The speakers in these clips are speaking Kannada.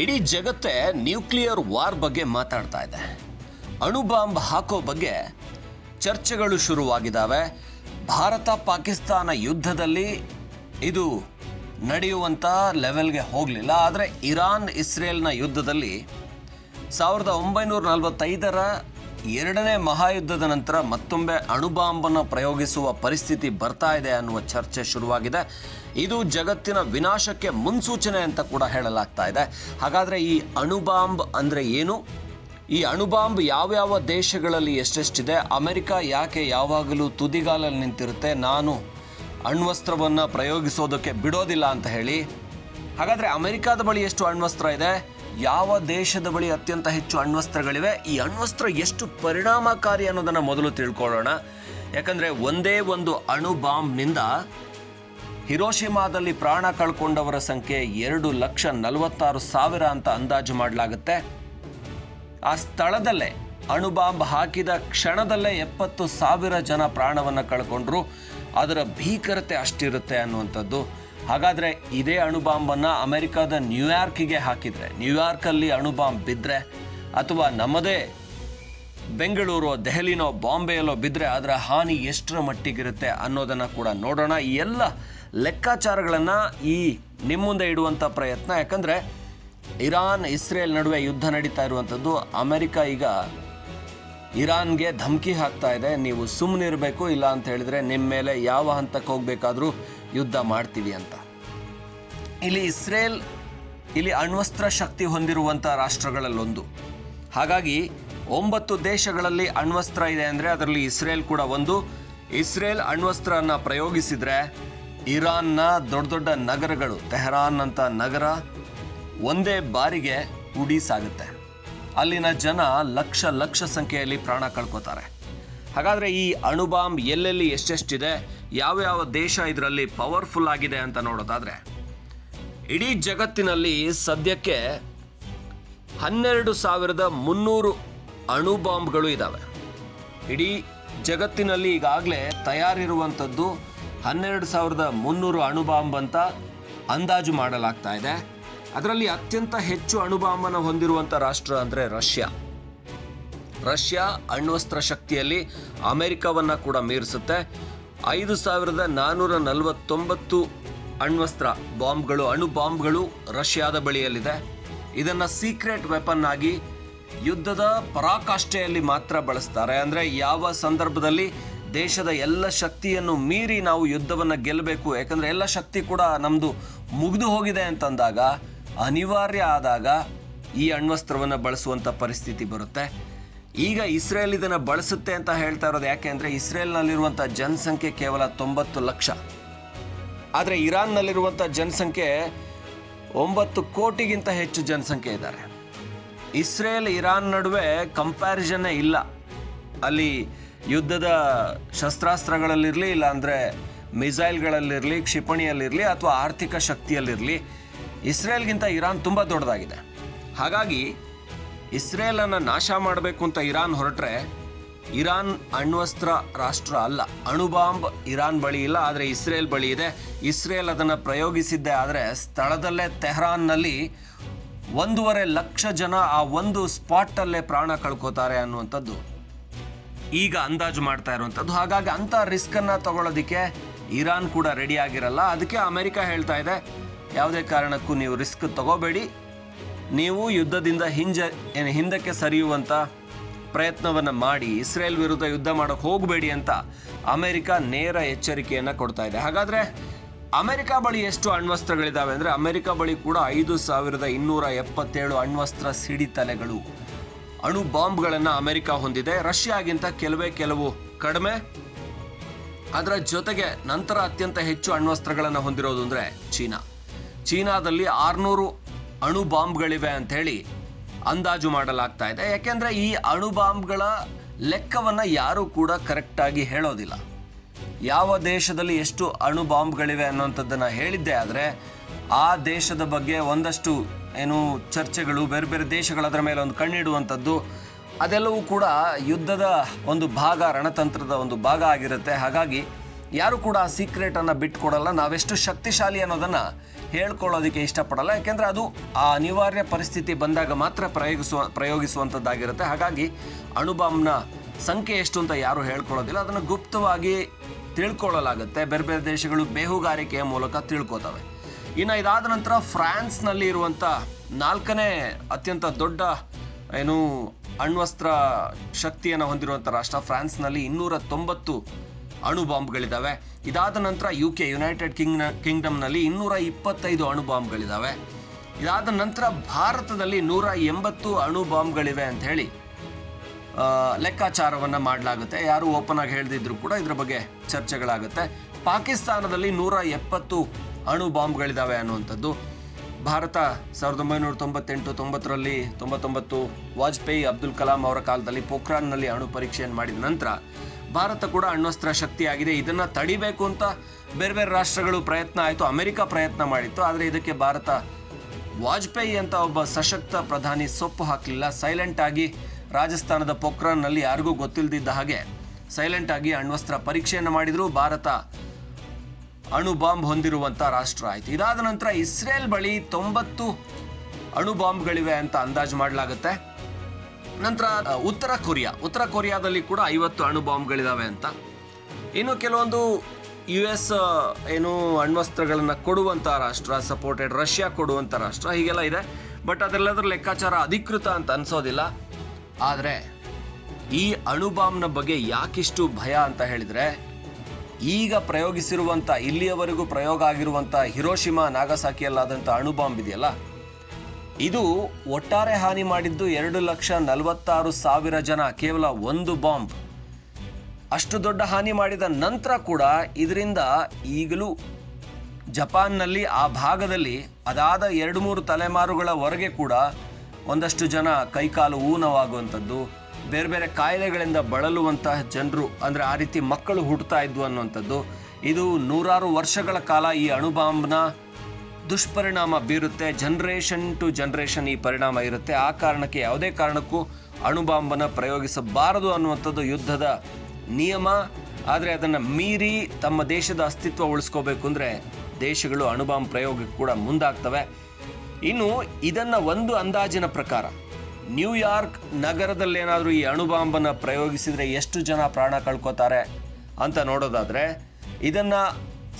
ಇಡೀ ಜಗತ್ತೇ ನ್ಯೂಕ್ಲಿಯರ್ ವಾರ್ ಬಗ್ಗೆ ಮಾತಾಡ್ತಾ ಇದೆ. ಅಣು ಬಾಂಬ್ ಹಾಕೋ ಬಗ್ಗೆ ಚರ್ಚೆಗಳು ಶುರುವಾಗಿದ್ದಾವೆ ಭಾರತ ಪಾಕಿಸ್ತಾನ ಯುದ್ಧದಲ್ಲಿ ಇದು ನಡೆಯುವಂಥ ಲೆವೆಲ್ಗೆ ಹೋಗಲಿಲ್ಲ. ಆದರೆ ಇರಾನ್, ಇಸ್ರೇಲ್ನ ಯುದ್ಧದಲ್ಲಿ ಸಾವಿರದ ಒಂಬೈನೂರ ನಲವತ್ತೈದರ ಎರಡನೇ ಮಹಾಯುದ್ಧದ ನಂತರ ಮತ್ತೊಮ್ಮೆ ಅಣುಬಾಂಬನ್ನು ಪ್ರಯೋಗಿಸುವ ಪರಿಸ್ಥಿತಿ ಬರ್ತಾ ಇದೆ ಅನ್ನುವ ಚರ್ಚೆ ಶುರುವಾಗಿದೆ. ಇದು ಜಗತ್ತಿನ ವಿನಾಶಕ್ಕೆ ಮುನ್ಸೂಚನೆ ಅಂತ ಕೂಡ ಹೇಳಲಾಗ್ತಾ ಇದೆ. ಹಾಗಾದರೆ ಈ ಅಣುಬಾಂಬ್ ಅಂದರೆ ಏನು? ಈ ಅಣುಬಾಂಬ್ ಯಾವ್ಯಾವ ದೇಶಗಳಲ್ಲಿ ಎಷ್ಟೆಷ್ಟಿದೆ? ಅಮೆರಿಕ ಯಾಕೆ ಯಾವಾಗಲೂ ತುದಿಗಾಲಲ್ಲಿ ನಿಂತಿರುತ್ತೆ? ನಾನು ಅಣ್ವಸ್ತ್ರವನ್ನು ಪ್ರಯೋಗಿಸೋದಕ್ಕೆ ಬಿಡೋದಿಲ್ಲ ಅಂತ ಹೇಳಿ. ಹಾಗಾದರೆ ಅಮೆರಿಕದ ಬಳಿ ಎಷ್ಟು ಅಣ್ವಸ್ತ್ರ ಇದೆ? ಯಾವ ದೇಶದ ಬಳಿ ಅತ್ಯಂತ ಹೆಚ್ಚು ಅಣ್ವಸ್ತ್ರಗಳಿವೆ? ಈ ಅಣ್ವಸ್ತ್ರ ಎಷ್ಟು ಪರಿಣಾಮಕಾರಿ ಅನ್ನೋದನ್ನು ಮೊದಲು ತಿಳ್ಕೊಳ್ಳೋಣ. ಯಾಕಂದರೆ ಒಂದೇ ಒಂದು ಅಣು ಬಾಂಬ್ನಿಂದ ಹಿರೋಶಿಮಾದಲ್ಲಿ ಪ್ರಾಣ ಕಳ್ಕೊಂಡವರ ಸಂಖ್ಯೆ ಎರಡು ಲಕ್ಷ ನಲವತ್ತಾರು ಸಾವಿರ ಅಂತ ಅಂದಾಜು ಮಾಡಲಾಗುತ್ತೆ. ಆ ಸ್ಥಳದಲ್ಲೇ ಅಣುಬಾಂಬ್ ಹಾಕಿದ ಕ್ಷಣದಲ್ಲೇ ಎಪ್ಪತ್ತು ಸಾವಿರ ಜನ ಪ್ರಾಣವನ್ನು ಕಳ್ಕೊಂಡ್ರು. ಅದರ ಭೀಕರತೆ ಅಷ್ಟಿರುತ್ತೆ ಅನ್ನುವಂಥದ್ದು. ಹಾಗಾದರೆ ಇದೇ ಅಣುಬಾಂಬನ್ನು ಅಮೆರಿಕದ ನ್ಯೂಯಾರ್ಕಿಗೆ ಹಾಕಿದರೆ, ನ್ಯೂಯಾರ್ಕಲ್ಲಿ ಅಣುಬಾಂಬ್ ಬಿದ್ದರೆ ಅಥವಾ ನಮ್ಮದೇ ಬೆಂಗಳೂರು, ದೆಹಲಿನೋ, ಬಾಂಬೆಯಲ್ಲೋ ಬಿದ್ದರೆ ಅದರ ಹಾನಿ ಎಷ್ಟರ ಮಟ್ಟಿಗಿರುತ್ತೆ ಅನ್ನೋದನ್ನು ಕೂಡ ನೋಡೋಣ. ಈ ಎಲ್ಲ ಲೆಕ್ಕಾಚಾರಗಳನ್ನು ಈ ನಿಮ್ಮ ಮುಂದೆ ಇಡುವಂಥ ಪ್ರಯತ್ನ. ಯಾಕಂದರೆ ಇರಾನ್, ಇಸ್ರೇಲ್ ನಡುವೆ ಯುದ್ಧ ನಡೀತಾ ಇರುವಂಥದ್ದು. ಅಮೆರಿಕ ಈಗ ಇರಾನ್ಗೆ ಧಮಕಿ ಹಾಕ್ತಾ ಇದೆ. ನೀವು ಸುಮ್ಮನಿರಬೇಕು ಇಲ್ಲ ಅಂತ ಹೇಳಿದ್ರೆ ನಿಮ್ಮ ಮೇಲೆ ಯಾವ ಹಂತಕ್ಕೆ ಹೋಗಬೇಕಾದರೂ ಯುದ್ಧ ಮಾಡ್ತೀವಿ ಅಂತ. ಇಲ್ಲಿ ಇಸ್ರೇಲ್ ಇಲ್ಲಿ ಅಣ್ವಸ್ತ್ರ ಶಕ್ತಿ ಹೊಂದಿರುವಂಥ ರಾಷ್ಟ್ರಗಳಲ್ಲೊಂದು. ಹಾಗಾಗಿ ಒಂಬತ್ತು ದೇಶಗಳಲ್ಲಿ ಅಣ್ವಸ್ತ್ರ ಇದೆ ಅಂದರೆ ಅದರಲ್ಲಿ ಇಸ್ರೇಲ್ ಕೂಡ ಒಂದು. ಇಸ್ರೇಲ್ ಅಣ್ವಸ್ತ್ರನ ಪ್ರಯೋಗಿಸಿದ್ರೆ ಇರಾನ್ನ ದೊಡ್ಡ ದೊಡ್ಡ ನಗರಗಳು, ತೆಹರಾನ್ ಅಂತ ನಗರ ಒಂದೇ ಬಾರಿಗೆ ಉಡೀಸಾಗುತ್ತೆ ಅಲ್ಲಿನ ಜನ ಲಕ್ಷ ಲಕ್ಷ ಸಂಖ್ಯೆಯಲ್ಲಿ ಪ್ರಾಣ ಕಳ್ಕೋತಾರೆ. ಹಾಗಾದರೆ ಈ ಅಣುಬಾಂಬ್ ಎಲ್ಲೆಲ್ಲಿ ಎಷ್ಟೆಷ್ಟಿದೆ, ಯಾವ್ಯಾವ ದೇಶ ಇದರಲ್ಲಿ ಪವರ್ಫುಲ್ ಆಗಿದೆ ಅಂತ ನೋಡೋದಾದರೆ, ಇಡೀ ಜಗತ್ತಿನಲ್ಲಿ ಸದ್ಯಕ್ಕೆ ಹನ್ನೆರಡು ಸಾವಿರದ ಮುನ್ನೂರು ಅಣು ಬಾಂಬ್ಗಳು ಇದ್ದಾವೆ ಇಡೀ ಜಗತ್ತಿನಲ್ಲಿ ಈಗಾಗಲೇ ತಯಾರಿರುವಂಥದ್ದು ಹನ್ನೆರಡು ಸಾವಿರದ ಮುನ್ನೂರು ಅಣು ಬಾಂಬ್ ಅಂತ ಅಂದಾಜು ಮಾಡಲಾಗ್ತಾ ಇದೆ. ಅದರಲ್ಲಿ ಅತ್ಯಂತ ಹೆಚ್ಚು ಅಣುಬಾಂಬನ್ನು ಹೊಂದಿರುವಂಥ ರಾಷ್ಟ್ರ ಅಂದರೆ ರಷ್ಯಾ. ರಷ್ಯಾ ಅಣ್ವಸ್ತ್ರ ಶಕ್ತಿಯಲ್ಲಿ ಅಮೆರಿಕವನ್ನ ಕೂಡ ಮೀರಿಸುತ್ತೆ. ಐದು ಸಾವಿರದ ನಾನ್ನೂರ ನಲವತ್ತೊಂಬತ್ತು ಅಣ್ವಸ್ತ್ರ ಬಾಂಬ್ಗಳು ಅಣು ಬಾಂಬ್ಗಳು ರಷ್ಯಾದ ಬಳಿಯಲ್ಲಿದೆ. ಇದನ್ನು ಸೀಕ್ರೆಟ್ ವೆಪನ್ ಆಗಿ ಯುದ್ಧದ ಪರಾಕಾಷ್ಠೆಯಲ್ಲಿ ಮಾತ್ರ ಬಳಸ್ತಾರೆ. ಅಂದರೆ ಯಾವ ಸಂದರ್ಭದಲ್ಲಿ ದೇಶದ ಎಲ್ಲ ಶಕ್ತಿಯನ್ನು ಮೀರಿ ನಾವು ಯುದ್ಧವನ್ನು ಗೆಲ್ಲಬೇಕು. ಯಾಕಂದರೆ ಎಲ್ಲ ಶಕ್ತಿ ಕೂಡ ನಮ್ಮದು ಮುಗಿದು ಹೋಗಿದೆ ಅಂತಂದಾಗ, ಅನಿವಾರ್ಯ ಆದಾಗ ಈ ಅಣ್ವಸ್ತ್ರವನ್ನು ಬಳಸುವಂಥ ಪರಿಸ್ಥಿತಿ ಬರುತ್ತೆ. ಈಗ ಇಸ್ರೇಲ್ ಇದನ್ನು ಬಳಸುತ್ತೆ ಅಂತ ಹೇಳ್ತಾ ಇರೋದು ಯಾಕೆ ಅಂದರೆ ಇಸ್ರೇಲ್ನಲ್ಲಿರುವಂಥ ಜನಸಂಖ್ಯೆ ಕೇವಲ ತೊಂಬತ್ತು ಲಕ್ಷ. ಆದರೆ ಇರಾನ್ನಲ್ಲಿರುವಂಥ ಜನಸಂಖ್ಯೆ ಒಂಬತ್ತು ಕೋಟಿಗಿಂತ ಹೆಚ್ಚು ಜನಸಂಖ್ಯೆ ಇದ್ದಾರೆ. ಇಸ್ರೇಲ್ ಇರಾನ್ ನಡುವೆ ಕಂಪ್ಯಾರಿಸನ್ನೇ ಇಲ್ಲ. ಅಲ್ಲಿ ಯುದ್ಧದ ಶಸ್ತ್ರಾಸ್ತ್ರಗಳಲ್ಲಿರಲಿ, ಇಲ್ಲಾಂದರೆ ಮಿಸೈಲ್ಗಳಲ್ಲಿರಲಿ, ಕ್ಷಿಪಣಿಯಲ್ಲಿರಲಿ ಅಥವಾ ಆರ್ಥಿಕ ಶಕ್ತಿಯಲ್ಲಿರಲಿ, ಇಸ್ರೇಲ್ಗಿಂತ ಇರಾನ್ ತುಂಬ ದೊಡ್ಡದಾಗಿದೆ. ಹಾಗಾಗಿ ಇಸ್ರೇಲನ್ನು ನಾಶ ಮಾಡಬೇಕು ಅಂತ ಇರಾನ್ ಹೊರಟ್ರೆ, ಇರಾನ್ ಅಣ್ವಸ್ತ್ರ ರಾಷ್ಟ್ರ ಅಲ್ಲ, ಅಣುಬಾಂಬ್ ಇರಾನ್ ಬಳಿ ಇಲ್ಲ, ಆದರೆ ಇಸ್ರೇಲ್ ಬಳಿ ಇದೆ. ಇಸ್ರೇಲ್ ಅದನ್ನು ಪ್ರಯೋಗಿಸಿದ್ದೆ, ಆದರೆ ಸ್ಥಳದಲ್ಲೇ ತೆಹ್ರಾನ್ನಲ್ಲಿ ಒಂದೂವರೆ ಲಕ್ಷ ಜನ ಆ ಒಂದು ಸ್ಪಾಟಲ್ಲೇ ಪ್ರಾಣ ಕಳ್ಕೋತಾರೆ ಅನ್ನುವಂಥದ್ದು ಈಗ ಅಂದಾಜು ಮಾಡ್ತಾ ಇರುವಂಥದ್ದು. ಹಾಗಾಗಿ ಅಂಥ ರಿಸ್ಕನ್ನು ತಗೊಳ್ಳೋದಕ್ಕೆ ಇರಾನ್ ಕೂಡ ರೆಡಿ ಆಗಿರಲ್ಲ. ಅದಕ್ಕೆ ಅಮೆರಿಕ ಹೇಳ್ತಾ ಇದೆ, ಯಾವುದೇ ಕಾರಣಕ್ಕೂ ನೀವು ರಿಸ್ಕ್ ತಗೋಬೇಡಿ. ನೀವು ಯುದ್ಧದಿಂದ ಹಿಂಜ ಏನು ಹಿಂದಕ್ಕೆ ಸರಿಯುವಂಥ ಪ್ರಯತ್ನವನ್ನು ಮಾಡಿ, ಇಸ್ರೇಲ್ ವಿರುದ್ಧ ಯುದ್ಧ ಮಾಡೋಕ್ಕೆ ಹೋಗಬೇಡಿ ಅಂತ ಅಮೆರಿಕ ನೇರ ಎಚ್ಚರಿಕೆಯನ್ನು ಕೊಡ್ತಾ ಇದೆ. ಹಾಗಾದರೆ ಅಮೆರಿಕ ಬಳಿ ಎಷ್ಟು ಅಣ್ವಸ್ತ್ರಗಳಿದ್ದಾವೆ ಅಂದರೆ ಅಮೆರಿಕ ಬಳಿ ಕೂಡ ಐದು ಸಾವಿರದ ಇನ್ನೂರ ಎಪ್ಪತ್ತೇಳು ಅಣ್ವಸ್ತ್ರ ಸಿಡಿತಲೆಗಳು ಅಣು ಬಾಂಬ್ಗಳನ್ನು ಅಮೆರಿಕ ಹೊಂದಿದೆ. ರಷ್ಯಾಗಿಂತ ಕೆಲವೇ ಕೆಲವು ಕಡಿಮೆ. ಅದರ ಜೊತೆಗೆ ನಂತರ ಅತ್ಯಂತ ಹೆಚ್ಚು ಅಣ್ವಸ್ತ್ರಗಳನ್ನು ಹೊಂದಿರೋದು ಅಂದರೆ ಚೀನಾ. ಚೀನಾದಲ್ಲಿ ಆರುನೂರು ಅಣು ಬಾಂಬ್ಗಳಿವೆ ಅಂತ ಹೇಳಿ ಅಂದಾಜು ಮಾಡಲಾಗ್ತಾ ಇದೆ. ಯಾಕೆಂದರೆ ಈ ಅಣು ಬಾಂಬ್ಗಳ ಲೆಕ್ಕವನ್ನು ಯಾರೂ ಕೂಡ ಕರೆಕ್ಟಾಗಿ ಹೇಳೋದಿಲ್ಲ. ಯಾವ ದೇಶದಲ್ಲಿ ಎಷ್ಟು ಅಣು ಬಾಂಬ್ಗಳಿವೆ ಅನ್ನುವಂಥದ್ದನ್ನು ಹೇಳಿದ್ದೆ ಆದರೆ ಆ ದೇಶದ ಬಗ್ಗೆ ಒಂದಷ್ಟು ಏನು ಚರ್ಚೆಗಳು, ಬೇರೆ ಬೇರೆ ದೇಶಗಳು ಅದರ ಮೇಲೆ ಒಂದು ಕಣ್ಣಿಡುವಂಥದ್ದು, ಅದೆಲ್ಲವೂ ಕೂಡ ಯುದ್ಧದ ಒಂದು ಭಾಗ, ರಣತಂತ್ರದ ಒಂದು ಭಾಗ ಆಗಿರುತ್ತೆ. ಹಾಗಾಗಿ ಯಾರು ಕೂಡ ಆ ಸೀಕ್ರೆಟನ್ನು ಬಿಟ್ಕೊಡಲ್ಲ. ನಾವೆಷ್ಟು ಶಕ್ತಿಶಾಲಿ ಅನ್ನೋದನ್ನು ಹೇಳ್ಕೊಳ್ಳೋದಕ್ಕೆ ಇಷ್ಟಪಡಲ್ಲ. ಯಾಕೆಂದರೆ ಅದು ಆ ಅನಿವಾರ್ಯ ಪರಿಸ್ಥಿತಿ ಬಂದಾಗ ಮಾತ್ರ ಪ್ರಯೋಗಿಸುವ, ಪ್ರಯೋಗಿಸುವಂಥದ್ದಾಗಿರುತ್ತೆ. ಹಾಗಾಗಿ ಅಣುಬಾಂಬ್ನ ಸಂಖ್ಯೆ ಎಷ್ಟು ಅಂತ ಯಾರು ಹೇಳ್ಕೊಳ್ಳೋದಿಲ್ಲ. ಅದನ್ನು ಗುಪ್ತವಾಗಿ ತಿಳ್ಕೊಳ್ಳಲಾಗುತ್ತೆ. ಬೇರೆ ಬೇರೆ ದೇಶಗಳು ಬೇಹುಗಾರಿಕೆಯ ಮೂಲಕ ತಿಳ್ಕೊತವೆ. ಇನ್ನು ಇದಾದ ನಂತರ ಫ್ರಾನ್ಸ್ನಲ್ಲಿ ಇರುವಂಥ ನಾಲ್ಕನೇ ಅತ್ಯಂತ ದೊಡ್ಡ, ಏನು, ಅಣ್ವಸ್ತ್ರ ಶಕ್ತಿಯನ್ನು ಹೊಂದಿರುವಂಥ ರಾಷ್ಟ್ರ ಫ್ರಾನ್ಸ್ನಲ್ಲಿ ಇನ್ನೂರ ತೊಂಬತ್ತು ಅಣು ಬಾಂಬ್ಗಳಿದ್ದಾವೆ ಇದಾದ ನಂತರ ಯು ಕೆ ಯುನೈಟೆಡ್ ಕಿಂಗ್ನ ಕಿಂಗ್ಡಮ್ನಲ್ಲಿ ಇನ್ನೂರ ಇಪ್ಪತ್ತೈದು ಅಣು ಬಾಂಬ್ಗಳಿದ್ದಾವೆ ಇದಾದ ನಂತರ ಭಾರತದಲ್ಲಿ ನೂರ ಎಂಬತ್ತು ಅಣು ಬಾಂಬ್ಗಳಿವೆ ಅಂತ ಹೇಳಿ ಲೆಕ್ಕಾಚಾರವನ್ನು ಮಾಡಲಾಗುತ್ತೆ. ಯಾರು ಓಪನ್ ಆಗಿ ಹೇಳ್ದಿದ್ರು ಕೂಡ ಇದ್ರ ಬಗ್ಗೆ ಚರ್ಚೆಗಳಾಗುತ್ತೆ. ಪಾಕಿಸ್ತಾನದಲ್ಲಿ ನೂರ ಎಪ್ಪತ್ತು ಅಣು ಬಾಂಬ್ಗಳಿದ್ದಾವೆ ಅನ್ನುವಂಥದ್ದು. ಭಾರತ ಸಾವಿರದ ಒಂಬೈನೂರ ತೊಂಬತ್ತೆಂಟು ತೊಂಬತ್ತರಲ್ಲಿ ತೊಂಬತ್ತೊಂಬತ್ತು ವಾಜಪೇಯಿ ಅಬ್ದುಲ್ ಕಲಾಂ ಅವರ ಕಾಲದಲ್ಲಿ ಪೋಖ್ರಾನ್ನಲ್ಲಿ ಅಣು ಪರೀಕ್ಷೆಯನ್ನು ಮಾಡಿದ ನಂತರ ಭಾರತ ಕೂಡ ಅಣ್ವಸ್ತ್ರ ಶಕ್ತಿಯಾಗಿದೆ. ಇದನ್ನು ತಡಿಬೇಕು ಅಂತ ಬೇರೆ ಬೇರೆ ರಾಷ್ಟ್ರಗಳು ಪ್ರಯತ್ನ ಆಯಿತು. ಅಮೆರಿಕ ಪ್ರಯತ್ನ ಮಾಡಿತ್ತು. ಆದರೆ ಇದಕ್ಕೆ ಭಾರತ ವಾಜಪೇಯಿ ಅಂತ ಒಬ್ಬ ಸಶಕ್ತ ಪ್ರಧಾನಿ ಸೊಪ್ಪು ಹಾಕಲಿಲ್ಲ. ಸೈಲೆಂಟ್ ಆಗಿ ರಾಜಸ್ಥಾನದ ಪೋಖ್ರಾನ್ನಲ್ಲಿ ಯಾರಿಗೂ ಗೊತ್ತಿಲ್ಲದಿದ್ದ ಹಾಗೆ ಸೈಲೆಂಟ್ ಆಗಿ ಅಣ್ವಸ್ತ್ರ ಪರೀಕ್ಷೆಯನ್ನು ಮಾಡಿದರೂ. ಭಾರತ ಅಣು ಬಾಂಬ್ ಹೊಂದಿರುವಂತ ರಾಷ್ಟ್ರ ಆಯ್ತು. ಇದಾದ ನಂತರ ಇಸ್ರೇಲ್ ಬಳಿ ತೊಂಬತ್ತು ಅಣು ಬಾಂಬ್ಗಳಿವೆ ಅಂತ ಅಂದಾಜು ಮಾಡಲಾಗುತ್ತೆ. ನಂತರ ಉತ್ತರ ಕೊರಿಯಾ. ಉತ್ತರ ಕೊರಿಯಾದಲ್ಲಿ ಕೂಡ ಐವತ್ತು ಅಣು ಬಾಂಬ್ಗಳಿದಾವೆ ಅಂತ. ಇನ್ನು ಕೆಲವೊಂದು ಯು ಎಸ್ ಏನು ಅಣ್ವಸ್ತ್ರಗಳನ್ನು ಕೊಡುವಂಥ ರಾಷ್ಟ್ರ, ಸಪೋರ್ಟೆಡ್ ರಷ್ಯಾ ಕೊಡುವಂಥ ರಾಷ್ಟ್ರ, ಹೀಗೆಲ್ಲ ಇದೆ. ಬಟ್ ಅದೆಲ್ಲದರ ಲೆಕ್ಕಾಚಾರ ಅಧಿಕೃತ ಅಂತ ಅನ್ಸೋದಿಲ್ಲ. ಆದರೆ ಈ ಅಣುಬಾಂಬ್ನ ಬಗ್ಗೆ ಯಾಕಿಷ್ಟು ಭಯ ಅಂತ ಹೇಳಿದ್ರೆ ಈಗ ಪ್ರಯೋಗಿಸಿರುವಂಥ ಇಲ್ಲಿಯವರೆಗೂ ಪ್ರಯೋಗ ಆಗಿರುವಂಥ ಹಿರೋಶಿಮಾ ನಾಗಸಾಕಿಯಲ್ಲಾದಂಥ ಅಣುಬಾಂಬ್ ಇದೆಯಲ್ಲ? ಇದು ಒಟ್ಟಾರೆ ಹಾನಿ ಮಾಡಿದ್ದು ಎರಡು ಲಕ್ಷ ನಲವತ್ತಾರು ಸಾವಿರ ಜನ, ಕೇವಲ ಒಂದು ಬಾಂಬ್. ಅಷ್ಟು ದೊಡ್ಡ ಹಾನಿ ಮಾಡಿದ ನಂತರ ಕೂಡ ಇದರಿಂದ ಈಗಲೂ ಜಪಾನ್ನಲ್ಲಿ, ಆ ಭಾಗದಲ್ಲಿ ಅದಾದ ಎರಡು ಮೂರು ತಲೆಮಾರುಗಳವರೆಗೆ ಕೂಡ ಒಂದಷ್ಟು ಜನ ಕೈಕಾಲು ಊನವಾಗುವಂಥದ್ದು. ಬೇರೆ ಬೇರೆ ಕಾಯಿಲೆಗಳಿಂದ ಬಳಲುವಂತಹ ಜನರು, ಅಂದರೆ ಆ ರೀತಿ ಮಕ್ಕಳು ಹುಟ್ಟುತ್ತಾ ಇದ್ವು ಅನ್ನುವಂಥದ್ದು. ಇದು ನೂರಾರು ವರ್ಷಗಳ ಕಾಲ ಈ ಅಣುಬಾಂಬ್ನ ದುಷ್ಪರಿಣಾಮ ಬೀರುತ್ತೆ. ಜನ್ರೇಷನ್ ಟು ಜನ್ರೇಷನ್ ಈ ಪರಿಣಾಮ ಇರುತ್ತೆ. ಆ ಕಾರಣಕ್ಕೆ ಯಾವುದೇ ಕಾರಣಕ್ಕೂ ಅಣುಬಾಂಬನ್ನು ಪ್ರಯೋಗಿಸಬಾರದು ಅನ್ನುವಂಥದ್ದು ಯುದ್ಧದ ನಿಯಮ. ಆದರೆ ಅದನ್ನು ಮೀರಿ ತಮ್ಮ ದೇಶದ ಅಸ್ತಿತ್ವ ಉಳಿಸ್ಕೋಬೇಕು ಅಂದರೆ ದೇಶಗಳು ಅಣುಬಾಂಬ್ ಪ್ರಯೋಗಕ್ಕೆ ಕೂಡ ಮುಂದಾಗ್ತವೆ. ಇನ್ನು ಇದನ್ನು ಒಂದು ಅಂದಾಜಿನ ಪ್ರಕಾರ ನ್ಯೂಯಾರ್ಕ್ ನಗರದಲ್ಲೇನಾದರೂ ಈ ಅಣುಬಾಂಬನ್ನು ಪ್ರಯೋಗಿಸಿದರೆ ಎಷ್ಟು ಜನ ಪ್ರಾಣ ಕಳ್ಕೊತಾರೆ ಅಂತ ನೋಡೋದಾದರೆ, ಇದನ್ನು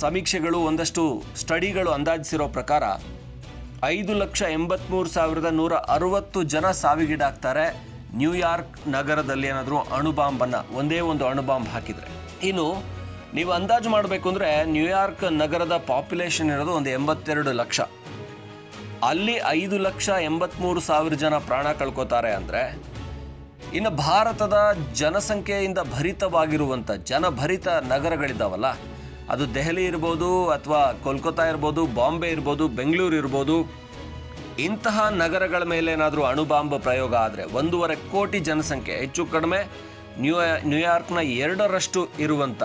ಸಮೀಕ್ಷೆಗಳು ಒಂದಷ್ಟು ಸ್ಟಡಿಗಳು ಅಂದಾಜಿಸಿರೋ ಪ್ರಕಾರ ಐದು ಲಕ್ಷ ಎಂಬತ್ಮೂರು ಸಾವಿರದ ನೂರ ಅರವತ್ತು ಜನ ಸಾವಿಗೀಡಾಗ್ತಾರೆ ನ್ಯೂಯಾರ್ಕ್ ನಗರದಲ್ಲಿ ಏನಾದರೂ ಅಣುಬಾಂಬನ್ನು, ಒಂದೇ ಒಂದು ಅಣುಬಾಂಬ್ ಹಾಕಿದರೆ. ಇನ್ನು ನೀವು ಅಂದಾಜು ಮಾಡಬೇಕು ಅಂದರೆ ನ್ಯೂಯಾರ್ಕ್ ನಗರದ ಪಾಪ್ಯುಲೇಷನ್ ಇರೋದು ಒಂದು ಎಂಬತ್ತೆರಡು ಲಕ್ಷ. ಅಲ್ಲಿ ಐದು ಲಕ್ಷ ಎಂಬತ್ಮೂರು ಸಾವಿರ ಜನ ಪ್ರಾಣ ಕಳ್ಕೊತಾರೆ ಅಂದರೆ ಇನ್ನು ಭಾರತದ ಜನಸಂಖ್ಯೆಯಿಂದ ಭರಿತವಾಗಿರುವಂಥ ಜನಭರಿತ ನಗರಗಳಿದ್ದಾವಲ್ಲ, ಅದು ದೆಹಲಿ ಇರ್ಬೋದು ಅಥವಾ ಕೋಲ್ಕತ್ತಾ ಇರ್ಬೋದು, ಬಾಂಬೆ ಇರ್ಬೋದು, ಬೆಂಗಳೂರು ಇರ್ಬೋದು, ಇಂತಹ ನಗರಗಳ ಮೇಲೆ ಏನಾದರೂ ಅಣುಬಾಂಬ್ ಪ್ರಯೋಗ ಆದರೆ ಒಂದೂವರೆ ಕೋಟಿ ಜನಸಂಖ್ಯೆ, ಹೆಚ್ಚು ಕಡಿಮೆ ನ್ಯೂ ನ್ಯೂಯಾರ್ಕ್ನ ಎರಡರಷ್ಟು ಇರುವಂಥ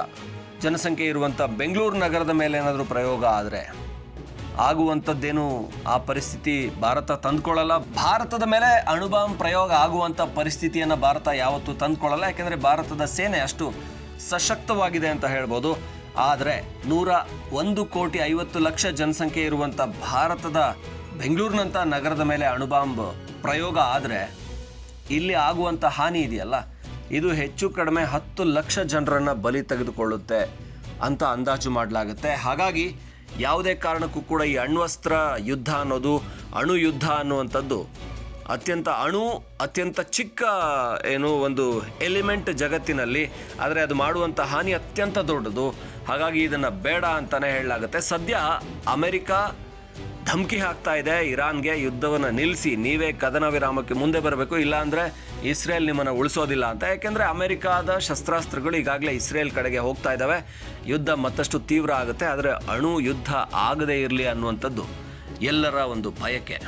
ಜನಸಂಖ್ಯೆ ಇರುವಂಥ ಬೆಂಗಳೂರು ನಗರದ ಮೇಲೆ ಏನಾದರೂ ಪ್ರಯೋಗ ಆದರೆ ಆಗುವಂಥದ್ದೇನು ಆ ಪರಿಸ್ಥಿತಿ ಭಾರತ ತಂದುಕೊಳ್ಳಲ್ಲ? ಭಾರತದ ಮೇಲೆ ಅಣುಬಾಂಬ್ ಪ್ರಯೋಗ ಆಗುವಂಥ ಪರಿಸ್ಥಿತಿಯನ್ನು ಭಾರತ ಯಾವತ್ತೂ ತಂದುಕೊಳ್ಳಲ್ಲ. ಯಾಕೆಂದರೆ ಭಾರತದ ಸೇನೆ ಅಷ್ಟು ಸಶಕ್ತವಾಗಿದೆ ಅಂತ ಹೇಳ್ಬೋದು. ಆದರೆ ನೂರ ಒಂದು ಕೋಟಿ ಐವತ್ತು ಲಕ್ಷ ಜನಸಂಖ್ಯೆ ಇರುವಂಥ ಭಾರತದ ಬೆಂಗಳೂರಿನಂಥ ನಗರದ ಮೇಲೆ ಅಣುಬಾಂಬ್ ಪ್ರಯೋಗ ಆದರೆ ಇಲ್ಲಿ ಆಗುವಂಥ ಹಾನಿ ಇದೆಯಲ್ಲ? ಇದು ಹೆಚ್ಚು ಕಡಿಮೆ ಹತ್ತು ಲಕ್ಷ ಜನರನ್ನು ಬಲಿ ತೆಗೆದುಕೊಳ್ಳುತ್ತೆ ಅಂತ ಅಂದಾಜು ಮಾಡಲಾಗುತ್ತೆ. ಹಾಗಾಗಿ ಯಾವುದೇ ಕಾರಣಕ್ಕೂ ಕೂಡ ಈ ಅಣ್ವಸ್ತ್ರ ಯುದ್ಧ ಅನ್ನೋದು, ಅಣು ಯುದ್ಧ ಅನ್ನುವಂಥದ್ದು ಅತ್ಯಂತ ಅಣು, ಅತ್ಯಂತ ಚಿಕ್ಕ ಏನು ಒಂದು ಎಲಿಮೆಂಟ್ ಜಗತ್ತಿನಲ್ಲಿ. ಆದರೆ ಅದು ಮಾಡುವಂಥ ಹಾನಿ ಅತ್ಯಂತ ದೊಡ್ಡದು. ಹಾಗಾಗಿ ಇದನ್ನು ಬೇಡ ಅಂತಲೇ ಹೇಳಲಾಗುತ್ತೆ. ಸದ್ಯ ಅಮೆರಿಕ ಧಮಕಿ ಹಾಕ್ತಾ ಇದೆ. ಇರಾನ್ಗೆ ಯುದ್ಧವನ್ನು ನಿಲ್ಲಿಸಿ ನೀವೇ ಕದನ ವಿರಾಮಕ್ಕೆ ಮುಂದೆ ಬರಬೇಕು. ಇಲ್ಲಾಂದರೆ ಇಸ್ರೇಲ್ ನಿಮ್ಮನ್ನು ಉಳಿಸೋದಿಲ್ಲ ಅಂತ. ಯಾಕೆಂದರೆ ಅಮೆರಿಕಾದ ಶಸ್ತ್ರಾಸ್ತ್ರಗಳು ಈಗಾಗಲೇ ಇಸ್ರೇಲ್ ಕಡೆಗೆ ಹೋಗ್ತಾ ಇದ್ದಾವೆ ಯುದ್ಧ ಮತ್ತಷ್ಟು ತೀವ್ರ ಆಗುತ್ತೆ. ಆದರೆ ಅಣು ಯುದ್ಧ ಆಗದೇ ಇರಲಿ ಅನ್ನುವಂಥದ್ದು ಎಲ್ಲರ ಒಂದು ಬಯಕೆ.